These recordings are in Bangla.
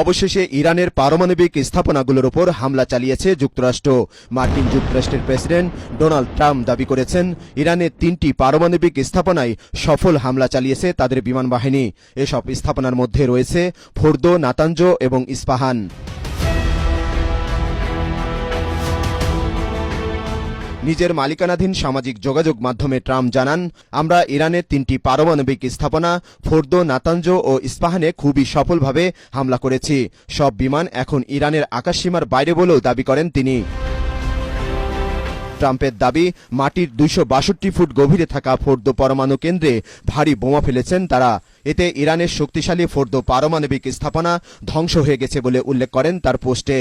অবশেষে ইরানের পারমাণবিক স্থাপনাগুলোর ওপর হামলা চালিয়েছে যুক্তরাষ্ট্র। মার্কিন যুক্তরাষ্ট্রের প্রেসিডেন্ট ডোনাল্ড ট্রাম্প দাবি করেছেন ইরানের তিনটি পারমাণবিক স্থাপনায় সফল হামলা চালিয়েছে তাদের বিমান বাহিনী এসব স্থাপনার মধ্যে রয়েছে ফোর্দো নাতাঞ্জ এবং ইস্পাহান। নিজের মালিকানাধীন সামাজিক যোগাযোগ মাধ্যমে ট্রাম্প জানান, আমরা ইরানের তিনটি পারমাণবিক স্থাপনা, ফোর্দো নাতাঞ্জ ও ইস্পাহানে খুবই সফলভাবে হামলা করেছি। সব বিমান এখন ইরানের আকাশসীমার বাইরে বলেও দাবি করেন তিনি। ট্রাম্পের দাবি, মাটির দুইশো বাষট্টি ফুট গভীরে থাকা ফোর্দো পরমাণু কেন্দ্রে ভারী বোমা ফেলেছেন তারা। এতে ইরানের শক্তিশালী ফোর্দো পারমাণবিক স্থাপনা ধ্বংস হয়ে গেছে বলে উল্লেখ করেন তার পোস্টে।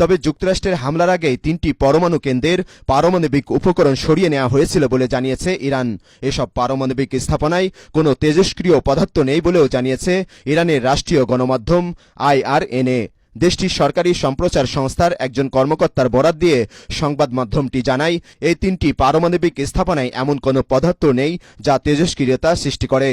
তবে যুক্তরাষ্ট্রের হামলার আগেই তিনটি পরমাণু কেন্দ্রের পারমাণবিক উপকরণ সরিয়ে নেওয়া হয়েছিল বলে জানিয়েছে ইরান। এসব পারমাণবিক স্থাপনায় কোনো তেজস্ক্রিয় পদার্থ নেই বলেও জানিয়েছে ইরানের রাষ্ট্রীয় গণমাধ্যম আইআরএনএ। দেশটির সরকারি সম্প্রচার সংস্থার একজন কর্মকর্তার বরাত দিয়ে সংবাদ মাধ্যমটি জানায়, এই তিনটি পারমাণবিক স্থাপনায় এমন কোনো পদার্থ নেই যা তেজস্ক্রিয়তা সৃষ্টি করে।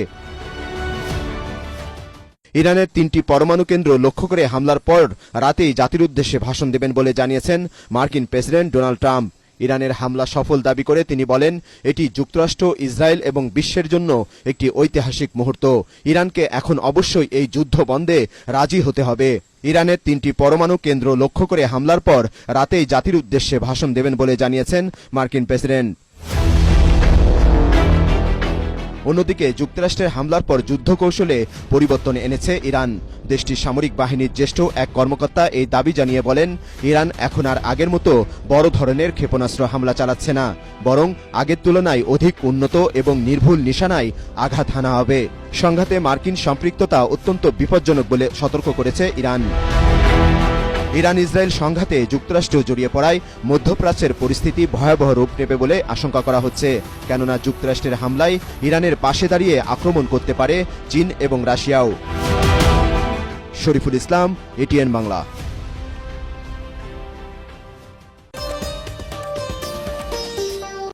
ইরানের তিনটি পরমাণু কেন্দ্র লক্ষ্য করে হামলার পর রাতেই জাতির উদ্দেশ্যে ভাষণ দেবেন বলে জানিয়েছেন মার্কিন প্রেসিডেন্ট ডোনাল্ড ট্রাম্প। ইরানের হামলা সফল দাবি করে তিনি বলেন, এটি যুক্তরাষ্ট্র, ইসরায়েল এবং বিশ্বের জন্য একটি ঐতিহাসিক মুহূর্ত। ইরানকে এখন অবশ্যই এই যুদ্ধ বন্ধে রাজি হতে হবে। ইরানের তিনটি পরমাণু কেন্দ্র লক্ষ্য করে হামলার পর রাতেই জাতির উদ্দেশ্যে ভাষণ দেবেন বলে জানিয়েছেন মার্কিন প্রেসিডেন্ট। অন্যদিকে যুক্তরাষ্ট্রের হামলার পর যুদ্ধ কৌশলে পরিবর্তন এনেছে ইরান। দেশটির সামরিক বাহিনীর জ্যেষ্ঠ এক কর্মকর্তা এই দাবি জানিয়ে বলেন, ইরান এখন আর আগের মতো বড় ধরনের ক্ষেপণাস্ত্র হামলা চালাচ্ছে না, বরং আগের তুলনায় অধিক উন্নত এবং নির্ভুল নিশানায় আঘাত হানা হবে। সংঘাতে মার্কিন সম্পৃক্ততা অত্যন্ত বিপজ্জনক বলে সতর্ক করেছে ইরান। ইরান ইসরায়েল সংঘাতে যুক্তরাষ্ট্র জড়িয়ে পড়ায় মধ্যপ্রাচ্যের পরিস্থিতি ভয়াবহ রূপ নেবে বলে আশঙ্কা করা হচ্ছে। কেননা যুক্তরাষ্ট্রের হামলায় ইরানের পাশে দাঁড়িয়ে আক্রমণ করতে পারে চীন এবং রাশিয়াও। শরীফুল ইসলাম, এটিএন বাংলা।